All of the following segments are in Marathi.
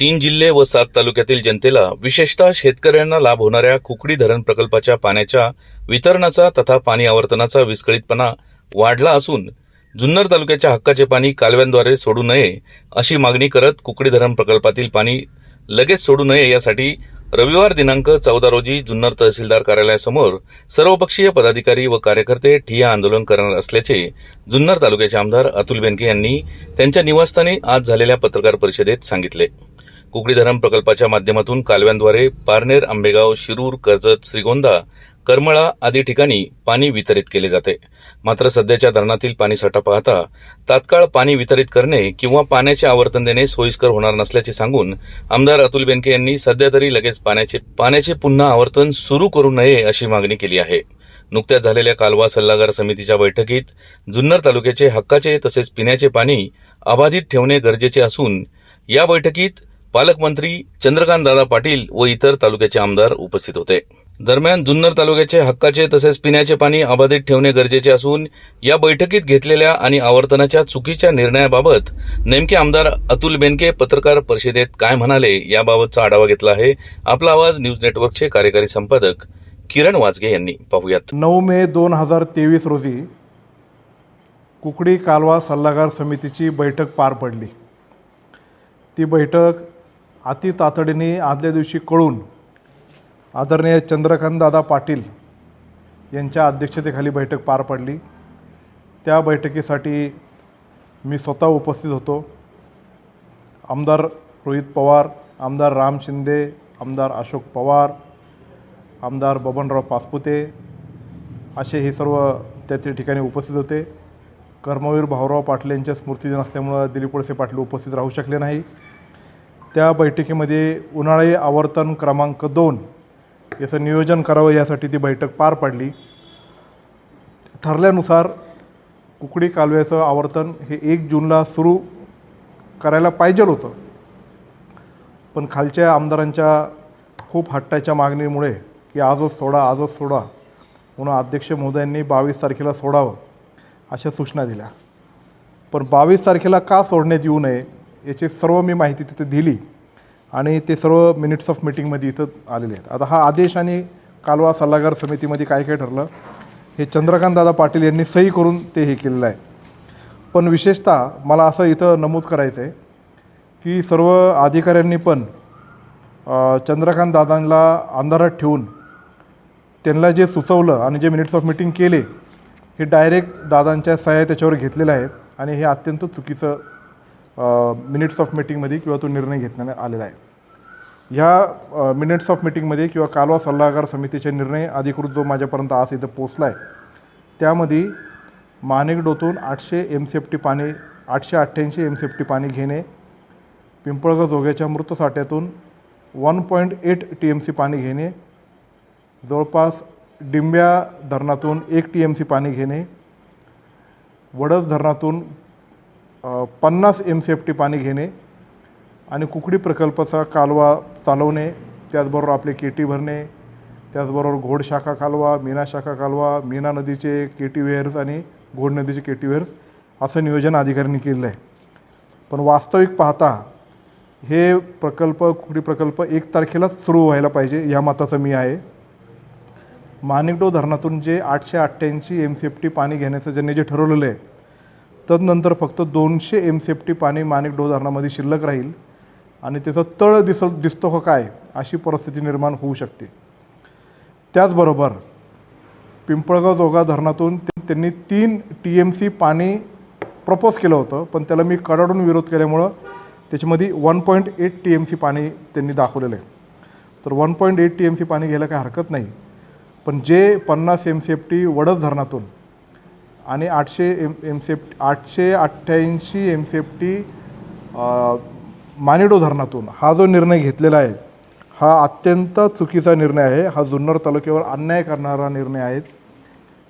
तीन जिल्हे व सात तालुक्यातील जनतेला विशेषतः शेतकऱ्यांना लाभ होणाऱ्या कुकडी धरण प्रकल्पाच्या पाण्याच्या वितरणाचा तथा पाणी आवर्तनाचा विस्कळीतपणा वाढला असून जुन्नर तालुक्याच्या हक्काचे पाणी कालव्यांद्वारे सोडू नये अशी मागणी करत कुकडी धरण प्रकल्पातील पाणी लगेच सोडू नये यासाठी रविवार दिनांक चौदा रोजी जुन्नर तहसीलदार कार्यालयासमोर सर्वपक्षीय पदाधिकारी व कार्यकर्ते ठिय्या आंदोलन करणार असल्याचे जुन्नर तालुक्याचे आमदार अतुल बेनके यांनी त्यांच्या निवासस्थानी आज झालेल्या पत्रकार परिषदेत सांगितले. कुकडी धरण प्रकल्पाच्या माध्यमातून कालव्यांद्वारे पारनेर आंबेगाव शिरूर कर्जत श्रीगोंदा करमळा आदी ठिकाणी पाणी वितरित केले जाते. मात्र सध्याच्या धरणातील पाणीसाठा पाहता तात्काळ पाणी वितरित करणे किंवा पाण्याचे आवर्तन देणे सोयीस्कर होणार नसल्याचे सांगून आमदार अतुल बेनके यांनी सध्या तरी लगेच पाण्याचे पाण्याचे पुन्हा आवर्तन सुरू करू नये अशी मागणी केली आहे. नुकत्याच झालेल्या कालवा सल्लागार समितीच्या बैठकीत जुन्नर तालुक्याचे हक्काचे तसेच पिण्याचे पाणी अबाधित ठेवणे गरजेचे असून या बैठकीत पालकमंत्री चंद्रकांत दादा पाटील व इतर तालुक्याचे आमदार उपस्थित होते. दरम्यान जुन्नर तालुक्याचे हक्काचे तसेच पिण्याचे पाणी अबाधित ठेवणे गरजेचे असून या बैठकीत घेतलेल्या आणि आवर्तनाच्या चुकीच्या निर्णयाबाबत नेमके आमदार अतुल बेनके पत्रकार परिषदेत काय म्हणाले याबाबतचा आढावा घेतला आहे. आपला आवाज न्यूज नेटवर्कचे कार्यकारी संपादक किरण वाजगे यांनी पाहूयात. नऊ मे दोन हजार तेवीस रोजी कुकडी कालवा सल्लागार समितीची बैठक पार पडली. ती बैठक अति तातडीने आदल्या दिवशी कळून आदरणीय चंद्रकांतदादा पाटील यांच्या अध्यक्षतेखाली बैठक पार पडली. त्या बैठकीसाठी मी स्वतः उपस्थित होतो. आमदार रोहित पवार आमदार राम शिंदे आमदार अशोक पवार आमदार बबनराव पासपुते असे हे सर्व त्या त्या ठिकाणी उपस्थित होते. कर्मवीर भाऊराव पाटील यांच्या स्मृतिदिन असल्यामुळं दिलीप वळसे पाटील उपस्थित राहू शकले नाही. त्या बैठकीमध्ये उन्हाळी आवर्तन क्रमांक दोन याचं नियोजन करावं यासाठी ती बैठक पार पडली. ठरल्यानुसार कुकडी कालव्याचं आवर्तन हे एक जूनला सुरू करायला पाहिजे होतं. पण खालच्या आमदारांच्या खूप हट्टाच्या मागणीमुळे की आजच सोडा आजच सोडा म्हणून अध्यक्ष महोदयांनी बावीस तारखेला सोडावं अशा सूचना दिल्या. पण बावीस तारखेला का सोडण्यात येऊ नये याची सर्व मी माहिती तिथे दिली आणि ते सर्व मिनिट्स ऑफ मिटिंगमध्ये इथं आलेले आहेत. आता हा आदेश आणि कालवा सल्लागार समितीमध्ये काय काय ठरलं हे चंद्रकांतदादा पाटील यांनी सही करून ते हे केलेलं आहे. पण विशेषतः मला असं इथं नमूद करायचं आहे की सर्व अधिकाऱ्यांनी पण चंद्रकांत दादांना अंधारात ठेवून त्यांना जे सुचवलं आणि जे मिनिट्स ऑफ मिटिंग केले हे डायरेक्ट दादांच्या सह्या त्याच्यावर घेतलेल्या आहेत आणि हे अत्यंत चुकीचं मिनिट्स ऑफ मिटिंगमध्ये किंवा तो निर्णय घेतण्यात आलेला आहे. ह्या मिनिट्स ऑफ मिटिंगमध्ये किंवा कालवा सल्लागार समितीचे निर्णय अधिकृत जो माझ्यापर्यंत आज इथं पोचला आहे त्यामध्ये मानेगडोतून आठशे एम सी एफ टी पाणी आठशे अठ्ठ्याऐंशी एम सी एफ टी पाणी घेणे पिंपळगाव जोग्याच्या मृतसाठ्यातून one point eight T M C पाणी घेणे जवळपास डिंब्या धरणातून एक टी एम सी पाणी घेणे वडस धरणातून पन्नास एम सी एफ टी पाणी घेणे आणि कुकडी प्रकल्पाचा कालवा चालवणे त्याचबरोबर आपले केटी भरणे त्याचबरोबर घोड शाखा कालवा मीना शाखा कालवा मीना नदीचे केटी वेअर्स आणि घोड नदीचे केटी वेअर्स असं नियोजन अधिकाऱ्यांनी केलेलं आहे. पण वास्तविक पाहता हे प्रकल्प कुकडी प्रकल्प एक तारखेलाच सुरू व्हायला पाहिजे या मताचं मी आहे. माणिकडो धरणातून जे आठशे अठ्ठ्याऐंशी एम सी एफ टी पाणी घेण्याचं ज्यांनी जे ठरवलेलं आहे तदनंतर फक्त दोनशे एम सी एफ टी पाणी धरणामध्ये शिल्लक राहील आणि त्याचं तळ दिस दिसतो का काय अशी परिस्थिती निर्माण होऊ शकते. त्याचबरोबर पिंपळगाव जोगा धरणातून त्यांनी तीन टी एम सी पाणी प्रपोज केलं होतं पण त्याला मी कडाडून विरोध केल्यामुळं त्याच्यामध्ये one point eight T M C पाणी त्यांनी दाखवलेलं आहे. तर one point eight T M C पाणी घ्यायला काही हरकत नाही. पण जे पन्नास M C F T Wadas धरणातून आणि आठशे एम एम सेफ्ट आठशे अठ्ठ्याऐंशी एम सेफ्टी मानेडो धरणातून हा जो निर्णय घेतलेला आहे हा अत्यंत चुकीचा निर्णय आहे. हा जुन्नर तालुक्यावर अन्याय करणारा निर्णय आहे.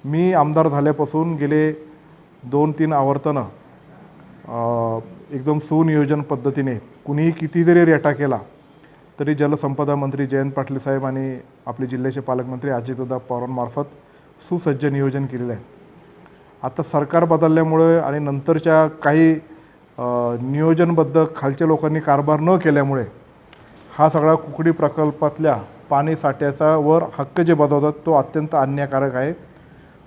मी आमदार झाल्यापासून गेले दोन तीन आवर्तनं एकदम सुनियोजन पद्धतीने कुणीही किती जरी रेटा केला तरी जलसंपदा मंत्री जयंत पाटील साहेब आणि आपले जिल्ह्याचे पालकमंत्री अजितदादा पवारांमार्फत सुसज्ज नियोजन केलेलं आहे. आता सरकार बदलल्यामुळे आणि नंतरच्या काही नियोजनबद्ध खालच्या लोकांनी कारभार न केल्यामुळे हा सगळा कुकडी प्रकल्पातल्या पाणी साठ्याचा वर हक्क जे बजावतात तो अत्यंत अन्यायकारक आहे.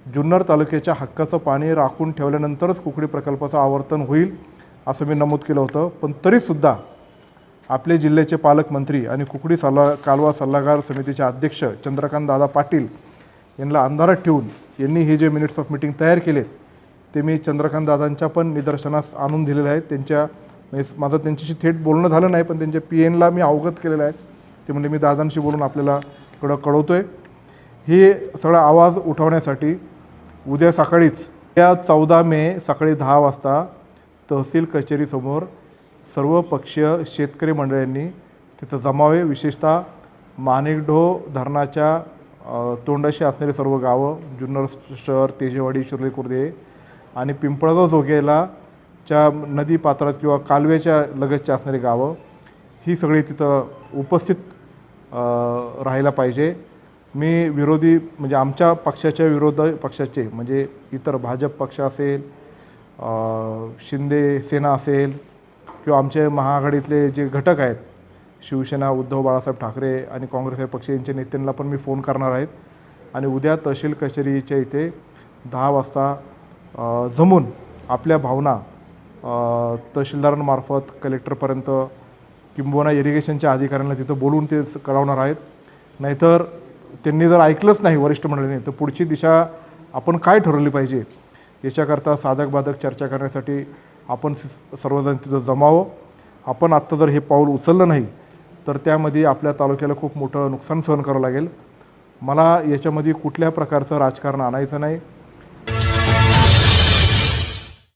जुन्नर तालुक्याच्या हक्काचं पाणी राखून ठेवल्यानंतरच कुकडी प्रकल्पाचं आवर्तन होईल असं मी नमूद केलं होतं. पण तरीसुद्धा आपले जिल्ह्याचे पालकमंत्री आणि कुकडी सल्ला कालवा सल्लागार समितीचे अध्यक्ष चंद्रकांत दादा पाटील यांना अंधारात ठेवून यांनी हे जे मिनिट्स ऑफ मिटिंग तयार केलेत ते मी चंद्रकांत दादांच्या पण निदर्शनास आणून दिलेले आहेत. त्यांच्या म्हणजे माझं त्यांच्याशी थेट बोलणं झालं नाही पण त्यांच्या पी एनला मी अवगत केलेलं आहे. ते म्हणजे मी दादांशी बोलून आपल्याला कडं कळवतो आहे हे सगळा आवाज उठवण्यासाठी उद्या सकाळीच या चौदा मे सकाळी दहा वाजता तहसील कचेरीसमोर सर्व पक्षीय शेतकरी मंडळांनी तिथं जमावे. विशेषतः माणिकडो धरणाच्या तोंडाशी असणारी सर्व गावं जुन्नर शहर तेजेवाडी शिर्ली खुर्दे आणि पिंपळगाव जोगेला च्या नदी पात्रात किंवा कालव्याच्या लगतच्या असणारी गावं ही सगळी तिथं उपस्थित राहायला पाहिजे. मी विरोधी म्हणजे आमच्या पक्षाच्या विरोध पक्षाचे म्हणजे इतर भाजप पक्ष असेल शिंदे सेना असेल किंवा आमचे महाआघाडीतले जे घटक आहेत शिवसेना उद्धव बाळासाहेब ठाकरे आणि काँग्रेस या पक्ष यांच्या नेत्यांना पण मी फोन करणार आहेत. आणि उद्या तहसील कचेरीच्या इथे दहा वाजता जमून आपल्या भावना तहसीलदारांमार्फत कलेक्टरपर्यंत किंबोना इरिगेशनच्या अधिकाऱ्यांना तिथं बोलून ते कळवणार आहेत. नाहीतर त्यांनी जर ऐकलंच नाही वरिष्ठ मंडळीने तर पुढची दिशा आपण काय ठरवली पाहिजे याच्याकरता साधक बाधक चर्चा करण्यासाठी आपण स- सर्वजण तिथं जमावं. आपण आत्ता जर हे पाऊल उचललं नाही तर त्यामध्ये आपल्या तालुक्याला खूप मोठं नुकसान सहन करावं लागेल. मला याच्यामध्ये कुठल्या प्रकारचं राजकारण आणायचं नाही.